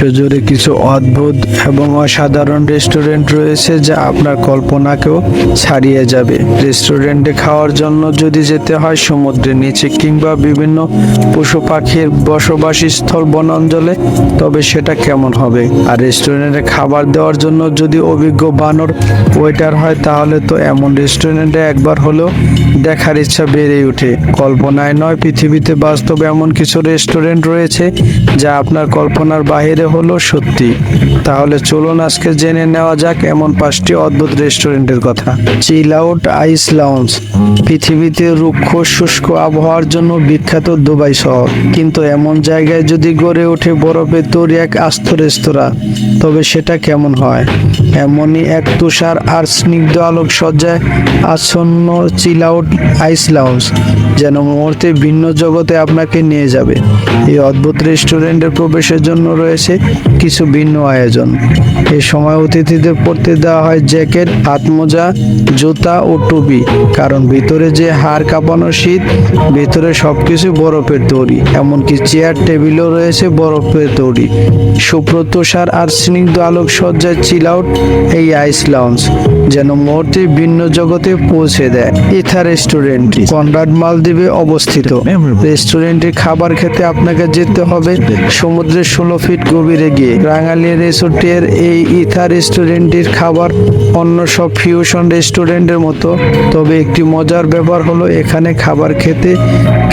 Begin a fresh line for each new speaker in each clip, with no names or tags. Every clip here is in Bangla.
বিশ্বজুড়ে কিছু অদ্ভুত এবং অসাধারণ রেস্টুরেন্ট রয়েছে যা আপনার কল্পনাকেও ছাড়িয়ে যাবে। রেস্টুরেন্টে খাওয়ার জন্য যদি যেতে হয়, সমুদ্রের নিচে কিংবা বিভিন্ন পশু পাখির বসবাসী স্থল বনাঞ্চলে, তবে সেটা কেমন হবে? আর রেস্টুরেন্টে খাবার দেওয়ার জন্য যদি অভিজ্ঞ বানর ওয়েটার হয়, তাহলে তো এমন রেস্টুরেন্টে একবার হলেও দেখার ইচ্ছা বেড়ে ওঠে। কল্পনায় নয়, পৃথিবীতে বাস্তবে এমন কিছু রেস্টুরেন্ট রয়েছে যা আপনার কল্পনার বাইরে হলো সত্যি। তাহলে চলুন আজকে জেনে নেওয়া যাক এমন পাঁচটি অদ্ভুত রেস্টুরেন্টের কথা। চিল আউট আইস লাউঞ্জ, পৃথিবীতে রুক্ষ, শুষ্ক আবহাওয়ার জন্য বিখ্যাত দুবাই শহর। কিন্তু এমন জায়গায় যদি গড়ে ওঠে বরফে তৈরি এক আস্ত রেস্তোরাঁ তবে সেটা কেমন হয়? এমনই এক তুষার আর স্নিগ্ধ আলোক সজ্জায় আচ্ছন্ন চিল আউট আইস লাউঞ্জ। যেন মুহূর্তে ভিন্ন জগতে আপনাকে নিয়ে যাবে। এই অদ্ভুত রেস্টুরেন্টের প্রবেশের জন্য রয়েছে কিছু ভিন্ন আয়োজন। এই সময় অতিথিদের পড়তে দেওয়া হয় জ্যাকেট হাত মোজা জুতা ও টুপি। কারণ ভিতরে যে হাড় কাঁপানো শীত, ভিতরে সবকিছু বরফের তৈরি। এমনকি চেয়ার টেবিলও রয়েছে বরফের তৈরি। সুপ্রতুষার আর স্নিগ্ধ আলোক সজ্জায় চিল আউট এই আইস লাউঞ্জ যেন মুহূর্তে ভিন্ন জগতে পৌঁছে দেয়। ইথা রেস্টুরেন্ট কনরাড মালদ্বীপে অবস্থিত। রেস্টুরেন্টে খাবার খেতে আপনাকে যেতে হবে সমুদ্রের ষোলো ফিট গভীরে গিয়ে। রাঙালি রেসোর্টের এই ইথা রেস্টুরেন্টের খাবার অন্য সব ফিউশন রেস্টুরেন্টের মতো। তবে একটি মজার ব্যাপার হলো এখানে খাবার খেতে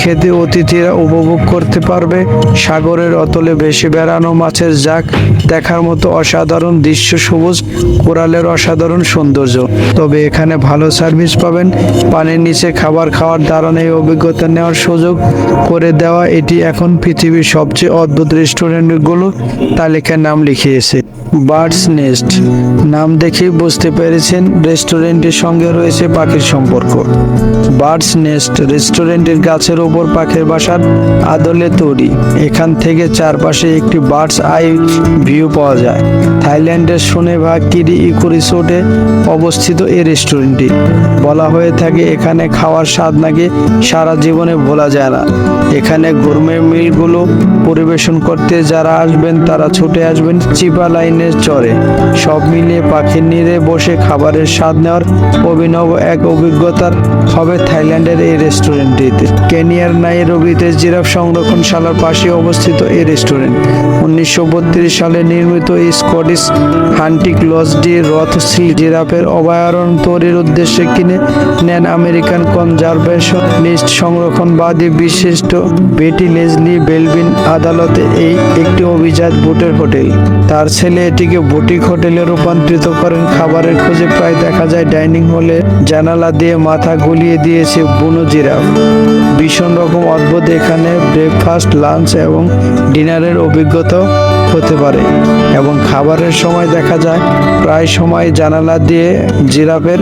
খেতে অতিথিরা উপভোগ করতে পারবে। সাগরের অতলে ভেসে বেড়ানো মাছের জাক দেখার মতো অসাধারণ দৃশ্য সবুজ কোরালের অসাধারণ সৌন্দর্য। তবে এখানে ভালো সার্ভিস পাবেন। পানির নিচে খাবার খাওয়ার দারুণ এই অভিজ্ঞতা নেওয়ার সুযোগ করে দেওয়া, এটি এখন পৃথিবীর সবচেয়ে অদ্ভুত রেস্টুরেন্টগুলো তালিকায় নাম লিখিয়েছে। Birds nest. নাম দেখেই বুঝতে পেরেছেন রেস্টুরেন্টের সঙ্গে রয়েছে পাখির সম্পর্ক। বার্ডস নেস্ট রেস্টুরেন্টের গাছের ওপর পাখির বাসার আদলে তৈরি। এখান থেকে চারপাশে একটি বার্ডস আই ভিউ পাওয়া যায়। থাইল্যান্ডের সোনেভা কিরি ইকো রিসোর্টে অবস্থিত এই রেস্টুরেন্টটি। বলা হয়ে থাকে, এখানে খাওয়ার স্বাদ নাকি সারা জীবনে ভোলা যায় না। এখানে গোরমে মিলগুলো পরিবেশন করতে যারা আসবেন, তারা ছুটে আসবেন, চিপা লাইনের চরে সব মিলিয়ে পাখির নিরে বসে খাবারের স্বাদ নেওয়ার অভিনব এক অভিজ্ঞতার হবে থাইল্যান্ডের এই রেস্টুরেন্টটিতে। কেনিয়ার নাই নাইরোবিতে জিরাফ সংরক্ষণশালার পাশে অবস্থিত এই রেস্টুরেন্ট। উনিশশো বত্রিশ সালে নির্মিত এই স্কটিশ হান্টিক লজডি রথ সিল জিরাফের অভয়ারণ্য তৈরির উদ্দেশ্যে কিনে নেন আমেরিকান কনজারভেশন লিস্ট সংরক্ষণবাদী বিশিষ্ট বেটি লেজলি বেলভিন আদালতে এই একটি অভিজাত বুটের হোটেল। তার ছেলে এটিকে বুটিক হোটেলে রূপান্তরিত করেন। খাবারের খোঁজে প্রায় দেখা যায় ডাইনিং হলে জানালা দিয়ে মাথা গলিয়ে দিয়েছে বুনো জিরাফ। ভীষণ রকম অদ্ভুত এখানে ব্রেকফাস্ট, লাঞ্চ এবং ডিনারের অভিজ্ঞতাও হতে পারে এবং খাবারের সময় দেখা যায় প্রায় সময় জানালা দিয়ে জিরাফের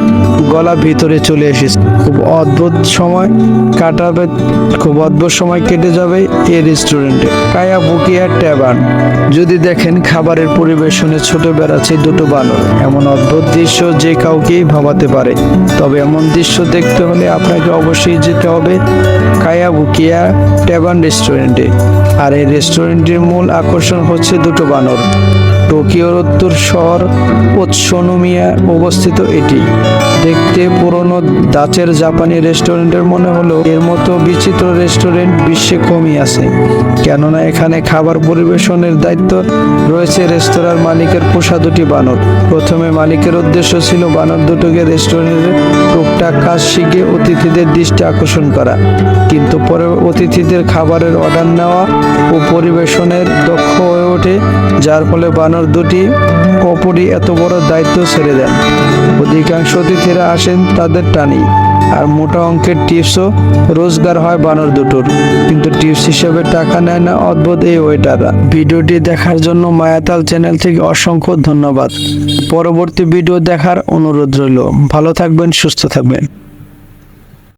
গলা ভিতরে চলে এসেছে। খুব অদ্ভুত সময় কাটাবে, খুব অদ্ভুত সময় কেটে যাবে এই রেস্টুরেন্টে কায়া বুকিয়া ট্যাবার্ন যদি দেখেন খাবারের পরিবেশনে ছোট বেড়াচ্ছে দুটো বানর, এমন অদ্ভুত দৃশ্য যে কাউকেই ভাবাতে পারে। তবে এমন দৃশ্য দেখতে হলে আপনাকে অবশ্যই যেতে হবে কায়া বুকিয়া ট্যাবার্ন রেস্টুরেন্টে আর এই রেস্টুরেন্টের মূল আকর্ষণ হচ্ছে দুটো বানর। টোকিওর উত্তর শহর ওৎসনোমিয়া অবস্থিত এটি। দেখতে পুরনো দাচের জাপানি রেস্টুরেন্টের মনে হলো এর মতো বিচিত্র রেস্টুরেন্ট বিশ্বে কমই আছে। কেননা এখানে খাবার পরিবেশনের দায়িত্ব রয়েছে রেস্তোরাঁর মালিকের পোষা দুটি বানর। প্রথমে মালিকের উদ্দেশ্য ছিল বানর দুটোকে রেস্টুরেন্টের টুকটাক কাজ শিখে অতিথিদের দৃষ্টি আকর্ষণ করা। কিন্তু পরে অতিথিদের খাবারের অর্ডার নেওয়া ও পরিবেশনের দক্ষ হয়ে ওঠে, যার ফলে বানর দুটি অপরই এত বড় দায়িত্ব ছেড়ে দেন। অধিকাংশ অতিথিরা আসেন তাদের টানি, আর মোটা অঙ্কের টিপসও রোজগার হয় বানর দুটোর। কিন্তু টিপস হিসেবে টাকা নেয় না অদ্ভুত এই ওয়েটাররা। ভিডিওটি দেখার জন্য মায়াতাল চ্যানেল থেকে অসংখ্য ধন্যবাদ। পরবর্তী ভিডিও দেখার অনুরোধ রইল। ভালো থাকবেন, সুস্থ থাকবেন।